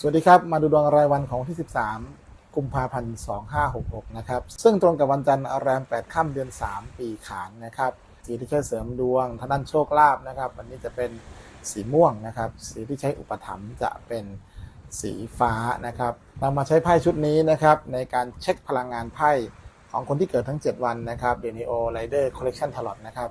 สวัสดีครับ มาดูดวงรายวันของที่ 13 กุมภาพันธ์ 2566 นะครับ ซึ่งตรงกับวันจันทร์แรม 8 ค่ำเดือน 3 ปีขานนะครับ สีที่ใช้เสริมดวงทางด้านโชคลาภนะครับ วันนี้จะเป็นสีม่วงนะครับ สีที่ใช้อุปถัมภ์จะเป็นสีฟ้านะครับนำมาใช้ไพ่ชุดนี้นะครับ ในการเช็คพลังงานไพ่ของคนที่เกิดทั้ง 7 วันนะครับเดนิโอไรเดอร์คอลเลกชันทลอดนะครับ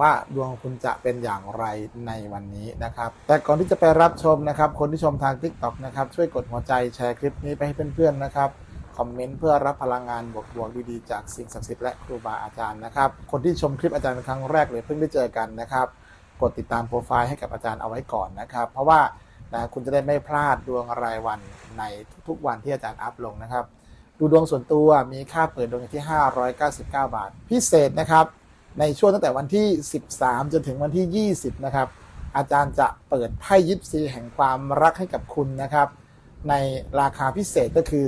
ว่าดวงคุณจะเป็นอย่างไรในวันนี้นะครับ แต่ก่อนที่จะไปรับชมนะครับ คนที่ชมทาง TikTok นะครับช่วยกดหัวใจแชร์คลิปนี้ไปให้เพื่อนๆนะครับคอมเมนต์เพื่อรับพลังงานบวกๆดีๆจากสิ่งศักดิ์สิทธิ์และครูบาอาจารย์นะครับ คนที่ชมคลิปอาจารย์เป็นครั้งแรกเลยเพิ่งได้เจอกันนะครับกดติดตามโปรไฟล์ให้กับอาจารย์เอาไว้ก่อนนะครับ เพราะว่านะคุณจะได้ไม่พลาดดวงรายวันในทุกๆวันที่อาจารย์อัพลงนะครับ ดูดวงส่วนตัวมีค่าเปิดดวงอยู่ที่ 599 บาท พิเศษนะครับ ในช่วงตั้งแต่วันที่ 13 จนถึงวันที่ 20 นะครับ อาจารย์จะเปิดไพ่ยิปซีแห่งความรักให้กับคุณนะครับ ในราคาพิเศษก็คือ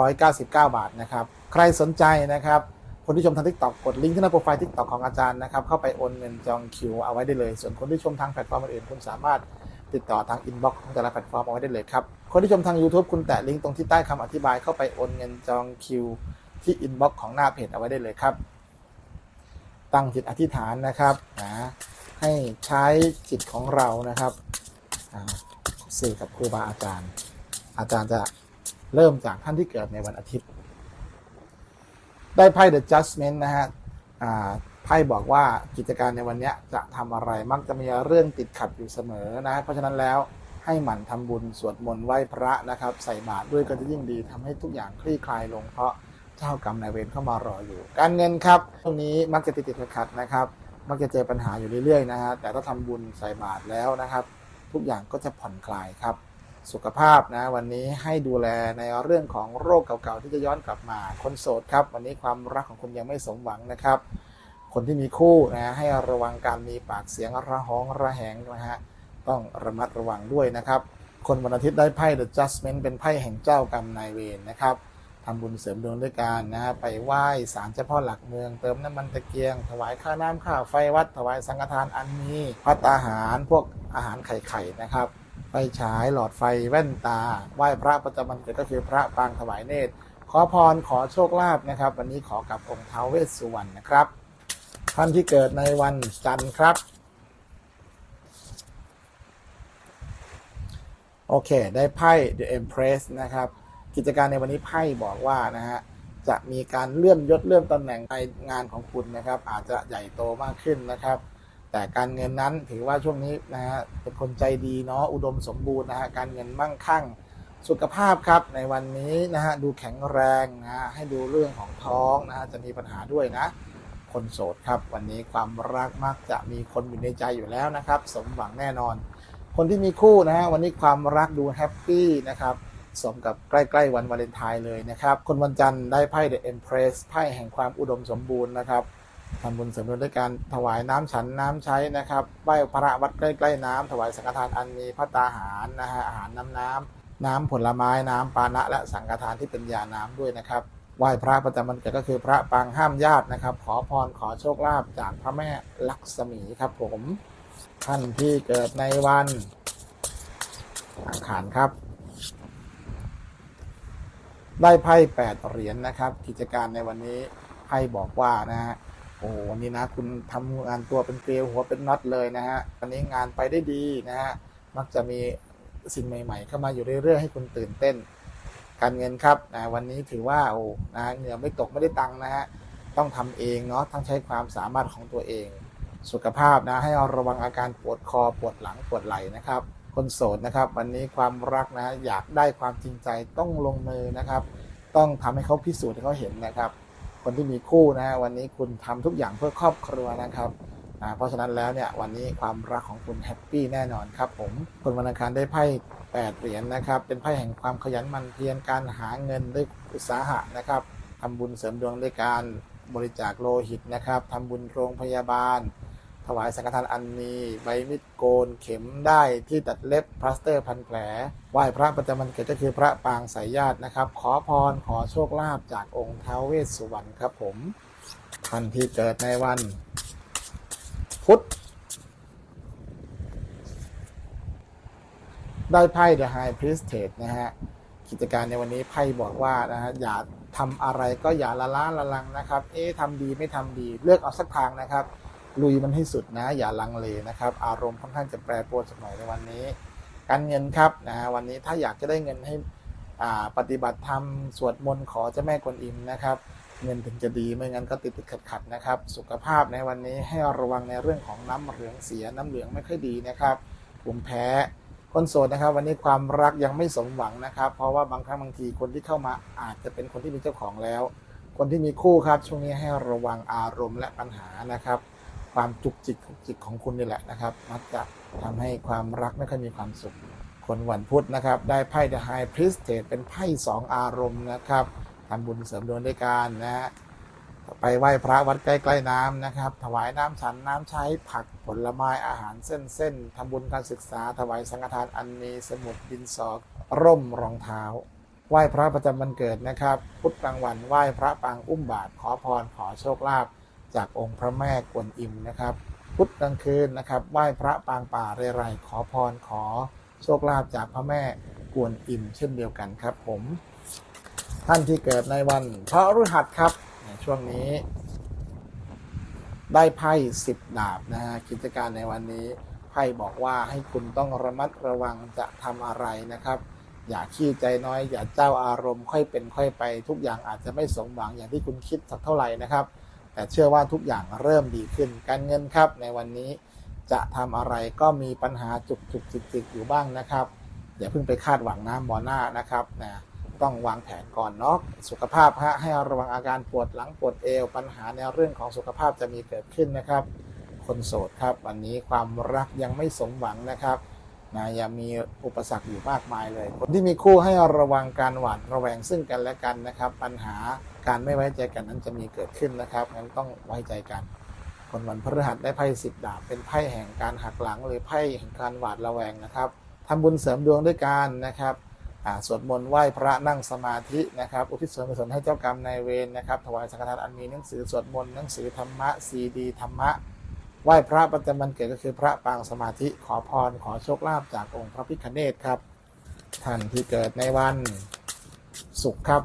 399 บาทนะครับ ใครสนใจนะครับคนที่ชมทาง TikTok กดลิงก์ที่หน้าโปรไฟล์ TikTok ของอาจารย์นะครับ เข้าไปโอนเงินจองคิวเอาไว้ได้เลย ส่วนคนที่ชมทางแพลตฟอร์มอื่นคุณสามารถติดต่อทางอินบ็อกซ์ของแต่ละแพลตฟอร์มเอาไว้ได้เลยครับ คนที่ชมทาง YouTube คุณแตะลิงก์ตรงที่ใต้คำอธิบายเข้าไปโอนเงินจองคิวที่อินบ็อกซ์ของหน้าเพจเอาไว้ได้เลยครับ ตั้งจิตอธิษฐานนะครับนะให้ใช้จิตของเรานะครับสื่อกับครูบาอาจารย์ อาจารย์จะเริ่มจากท่านที่เกิดในวันอาทิตย์ ได้ไพ่ The Judgment นะฮะไพ่บอกว่ากิจการในวันเนี้ยจะทำอะไรมักจะมีเรื่องติดขัดอยู่เสมอนะ เพราะฉะนั้นแล้วให้หมั่นทำบุญสวดมนต์ไหว้พระนะครับ ใส่บาตรด้วยก็จะยิ่งดีทำให้ทุกอย่างคลี่คลายลงเพราะ เจ้ากรรมนายเวรเข้ามารออยู่ การเงินครับตรงนี้มักจะติดติดขัดนะครับ มักจะเจอปัญหาอยู่เรื่อยๆนะฮะแต่ถ้าทำบุญใส่บาตรแล้วนะครับ ทุกอย่างก็จะผ่อนคลายครับ สุขภาพนะวันนี้ให้ดูแลในเรื่องของโรคเก่าๆที่จะย้อนกลับมาคนโสดครับ วันนี้ความรักของคุณยังไม่สมหวังนะครับ คนที่มีคู่นะให้ระวังการมีปากเสียงระหองระแหงนะฮะต้องระมัดระวังด้วยนะครับ คนวันอาทิตย์ได้ไพ่ The Judgment เป็นไพ่แห่งเจ้ากรรมนายเวรนะครับ ทำบุญเสริมดวงด้วยการนะฮะไปไหว้ศาลเจ้าพ่อหลักเมือง เติมน้ำมันตะเกียง ถวายค่าน้ำค่าไฟวัด ถวายสังฆทานอันนี้พัตตาหารพวกอาหารไข่ๆนะครับไฟฉายหลอดไฟแว่นตา ไหว้พระประจำวันเกิดก็คือพระปางถวายเนตร ขอพรขอโชคลาภนะครับ วันนี้ขอกับองค์ท้าวเวสสุวรรณนะครับ ท่านที่เกิดในวันจันทร์ครับ โอเค ได้ไพ่ The Empress นะครับ กิจการในวันนี้ไพ่บอกว่านะฮะจะมีการเลื่อนยศเลื่อนตำแหน่งในงานของคุณนะครับ อาจจะใหญ่โตมากขึ้นนะครับ แต่การเงินนั้นถือว่าช่วงนี้นะฮะเป็นคนใจดีเนาะอุดมสมบูรณ์นะฮะการเงินมั่งคั่งสุขภาพครับในวันนี้นะฮะดูแข็งแรงนะฮะให้ดูเรื่องของท้องนะฮะจะมีปัญหาด้วยนะ คนโสดครับ วันนี้ความรักมักจะมีคนอยู่ในใจอยู่แล้วนะครับ สมหวังแน่นอน คนที่มีคู่นะฮะวันนี้ความรักดูแฮปปี้นะครับ สมกับใกล้ๆวันวาเลนไทน์เลยนะครับ คนวันจันทร์ได้ไพ่ The Empress ไพ่แห่งความอุดมสมบูรณ์นะครับทำบุญเสริมดวงด้วยการถวายน้ำฉันน้ำใช้นะครับไหว้พระวัดใกล้ๆน้ำถวายสังฆทานอันมีพระตาหารนะฮะอาหารน้ำน้ำน้ำผลไม้น้ำปานะและสังฆทานที่เป็นยาน้ำด้วยนะครับไหว้พระประจำวันเกิดก็คือพระปางห้ามญาตินะครับ ขอพรขอโชคลาภจากพระแม่ลักษมีครับผมท่านที่เกิดในวันอังคารครับ ได้ไพ่แปดเหรียญนะครับ กิจการในวันนี้ไพ่บอกว่านะฮะโอ้วันนี้นะคุณทำงานตัวเป็นเกลียวหัวเป็นน็อตเลยนะฮะวันนี้งานไปได้ดีนะฮะมักจะมีสิ่งใหม่ ๆ เข้ามาอยู่เรื่อยๆให้คุณตื่นเต้น การเงินครับนะวันนี้ถือว่าโอ้นะเหงื่อไม่ตกไม่ได้ตังค์นะฮะต้องทำเองเนาะต้องใช้ความสามารถของตัวเอง สุขภาพนะให้ระวังอาการปวดคอปวดหลังปวดไหล่นะครับ คนโสดนะครับ วันนี้ความรักนะอยากได้ความจริงใจต้องลงมือนะครับ ต้องทำให้เขาพิสูจน์ให้เขาเห็นนะครับ คนที่มีคู่นะ วันนี้คุณทำทุกอย่างเพื่อครอบครัวนะครับเพราะฉะนั้นแล้วเนี่ยวันนี้ความรักของคุณแฮปปี้แน่นอนครับผมคนวันอังคารได้ไพ่แปดเหรียญนะครับ เป็นไพ่แห่งความขยันหมั่นเพียรการหาเงินด้วยอุตสาหะนะครับทำบุญเสริมดวงด้วยการบริจาคโลหิตนะครับทำบุญโรงพยาบาล ถวายสังฆทานอันมีใบมิดโกนเข็มได้ที่ตัดเล็บพลาสเตอร์พันแผลไหว้พระประจำวันเกิดก็คือพระปางสายญาตินะครับ ขอพรขอโชคลาภจากองค์ท้าวเวสสุวรรณครับผมท่านที่เกิดในวัน พุธได้ไพ่ The High Priestess นะฮะกิจการในวันนี้ไพ่บอกว่านะฮะอย่าทำอะไรก็อย่าละล้าละลังนะครับ เอ๊ะทำดีไม่ทำดีเลือกเอาสักทางนะครับ ลุยมันให้สุดนะ อย่าลังเลนะครับ อารมณ์ค่อนข้างจะแปรปรวนสักหน่อยในวันนี้ การเงินครับนะฮะวันนี้ถ้าอยากจะได้เงินให้อ่าปฏิบัติธรรมสวดมนต์ขอเจ้าแม่กวนอิมนะครับ เงินถึงจะดีไม่งั้นก็ติดติดขัดขัดนะครับ สุขภาพในวันนี้ให้ระวังในเรื่องของน้ำเหลืองเสียน้ำเหลืองไม่ค่อยดีนะครับภูมิแพ้คนโสดนะครับ วันนี้ความรักยังไม่สมหวังนะครับ เพราะว่าบางครั้งบางทีคนที่เข้ามาอาจจะเป็นคนที่มีเจ้าของแล้ว คนที่มีคู่ครับช่วงนี้ให้ระวังอารมณ์และปัญหานะครับ ความจุกจิกจุกจิกของคุณนี่แหละนะครับ มักจะทำให้ความรักไม่ค่อยมีความสุข คนวันพุธนะครับ ได้ไพ่ The High Priestess เป็นไพ่สองอารมณ์นะครับทำบุญเสริมดวงด้วยกันนะฮะไปไหว้พระวัดใกล้ๆน้ำนะครับ ถวายน้ำฉันน้ำใช้ผักผลไม้อาหารเส้นเส้นๆทำบุญการศึกษา ถวายสังฆทานอันมีสมุดดินสอร่มรองเท้า ไหว้พระประจำวันเกิดนะครับ พุธกลางวันไหว้พระปางอุ้มบาทขอพรขอโชคลาภ จากองค์พระแม่กวนอิมนะครับ พุธกลางคืนนะครับไหว้พระปางป่าเรไรขอพรขอโชคลาภจากพระแม่กวนอิมเช่นเดียวกันครับ ผม ท่านที่เกิดในวันพระฤหัสครับช่วงนี้ ได้ไพ่สิบดาบนะฮะกิจการในวันนี้ไพ่บอกว่าให้คุณต้องระมัดระวังจะทำอะไรนะครับ อย่าขี้ใจน้อย อย่าเจ้าอารมณ์ค่อยเป็นค่อยไป ทุกอย่างอาจจะไม่สมหวังอย่างที่คุณคิดสักเท่าไหร่นะครับ แต่เชื่อว่าทุกอย่างเริ่มดีขึ้น การเงินครับในวันนี้จะทำอะไรก็มีปัญหาจุกจุกจิกจิกอยู่บ้างนะครับอย่าเพิ่งไปคาดหวังน้ำบอหน้านะครับนะต้องวางแผนก่อนเนาะสุขภาพฮะให้ระวังอาการปวดหลังปวดเอว ปัญหาในเรื่องของสุขภาพจะมีเกิดขึ้นนะครับ คนโสดครับ วันนี้ความรักยังไม่สมหวังนะครับนะยังมีอุปสรรคอยู่มากมายเลย คนที่มีคู่ให้ระวังการหวาดระแวงซึ่งกันและกันนะครับ ปัญหา การไม่ไว้ใจกันนั้นจะมีเกิดขึ้นนะครับงั้นต้องไว้ใจกันคนวันพฤหัสได้ไพ่สิบดาบเป็นไพ่แห่งการหักหลัง หรือไพ่แห่งการหวาดระแวงนะครับทำบุญเสริมดวงด้วยกันนะครับสวดมนต์ไหว้พระนั่งสมาธินะครับ อุทิศส่วนกุศลให้เจ้ากรรมนายเวรนะครับ ถวายสังฆทานอันมีหนังสือสวดมนต์หนังสือธรรมะซีดีธรรมะไหว้พระประจำวันเกิดก็คือพระปางสมาธิขอพรขอโชคลาภจากองค์พระพิฆเนศครับ ท่านที่เกิดในวันศุกร์ครับ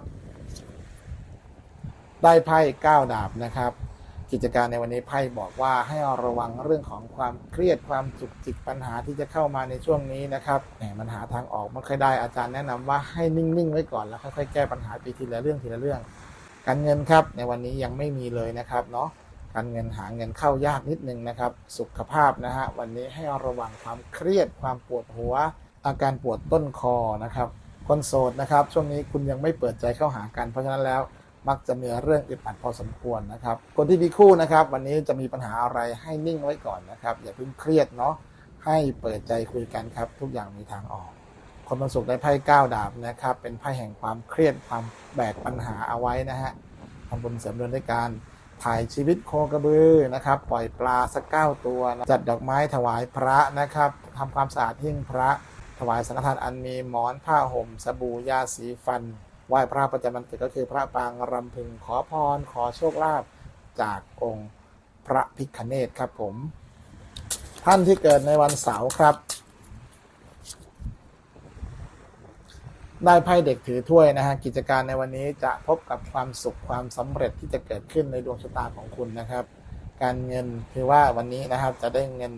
ได้ไพ่เก้าดาบนะครับ กิจการในวันนี้ไพ่บอกว่าให้ระวังเรื่องของความเครียดความจุกจิกปัญหาที่จะเข้ามาในช่วงนี้นะครับแหมมันหาทางออกไม่ค่อยได้อาจารย์แนะนำว่าให้นิ่งๆไว้ก่อนแล้วค่อยๆแก้ปัญหาไปทีละเรื่องทีละเรื่อง การเงินครับในวันนี้ยังไม่มีเลยนะครับเนาะการเงินหาเงินเข้ายากนิดนึงนะครับ สุขภาพนะฮะวันนี้ให้ระวังความเครียดความปวดหัว อาการปวดต้นคอนะครับคนโสดนะครับ ช่วงนี้คุณยังไม่เปิดใจเข้าหากันเพราะฉะนั้นแล้ว มักจะมีเรื่องอึดอัดพอสมควรนะครับ คนที่มีคู่นะครับ วันนี้จะมีปัญหาอะไรให้นิ่งไว้ก่อนนะครับ อย่าเพิ่งเครียดเนาะให้เปิดใจคุยกันครับ ทุกอย่างมีทางออกคนวันศุกร์ได้ไพ่ก้าดาบนะครับ เป็นไพ่แห่งความเครียดความแบกปัญหาเอาไว้นะฮะทำบุญเสริมดวงด้วยการถ่ายชีวิตโคกระบือนะครับ ปล่อยปลาสักเก้าตัวนะจัดดอกไม้ถวายพระนะครับทำความสะอาดหิ้งพระ ถวายสังฆทานอันมีหมอนผ้าห่ม สบู่ยาสีฟัน ไหว้พระประจำวันเกิดก็คือพระปางรำพึงขอพรขอโชคลาภจากองค์พระพิคเนตครับผม ท่านที่เกิดในวันเสาร์ครับได้ไพ่เด็กถือถ้วยนะฮะกิจการในวันนี้จะพบกับความสุขความสำเร็จที่จะเกิดขึ้นในดวงชะตาของคุณนะครับ การเงินคือว่าวันนี้นะครับจะได้เงิน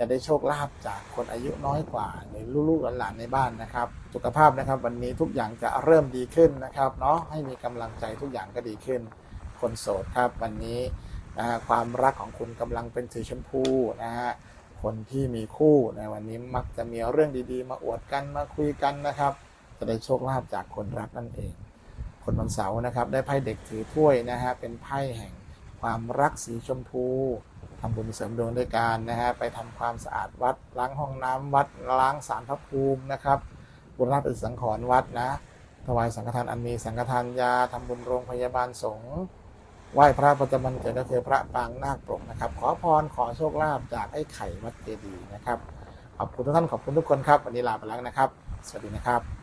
จะได้โชคลาภจากคนอายุน้อยกว่าหรือลูกๆหลานๆในบ้านนะครับ สุขภาพนะครับ วันนี้ทุกอย่างจะเริ่มดีขึ้นนะครับเนาะให้มีกำลังใจทุกอย่างก็ดีขึ้น คนโสดครับ วันนี้นะฮะความรักของคุณกำลังเป็นสีชมพูนะฮะคนที่มีคู่ในวันนี้มักจะมีเรื่องดีๆ มาอวดกันมาคุยกันนะครับ จะได้โชคลาภจากคนรักนั่นเอง คนวันเสาร์นะครับ ได้ไพ่เด็กถือถ้วยนะฮะเป็นไพ่แห่งความรักสีชมพู ทำบุญเสริมดวงด้วยการนะฮะไปทำความสะอาดวัด ล้างห้องน้ำวัด ล้างสารพระภูมินะครับบุญราชเป็นสังขรวัดนะถวายสังฆทานอันมีสังฆทานยาทำบุญโรงพยาบาลสงฆ์ไหว้พระประจำวันเกิดก็คือพระปางนาคปรกนะครับ ขอพรขอโชคลาภจากไอ้ไข่วัดเจดีนะครับขอบคุณทุกท่านขอบคุณทุกคนครับ วันนี้ลาไปแล้วนะครับ สวัสดีนะครับ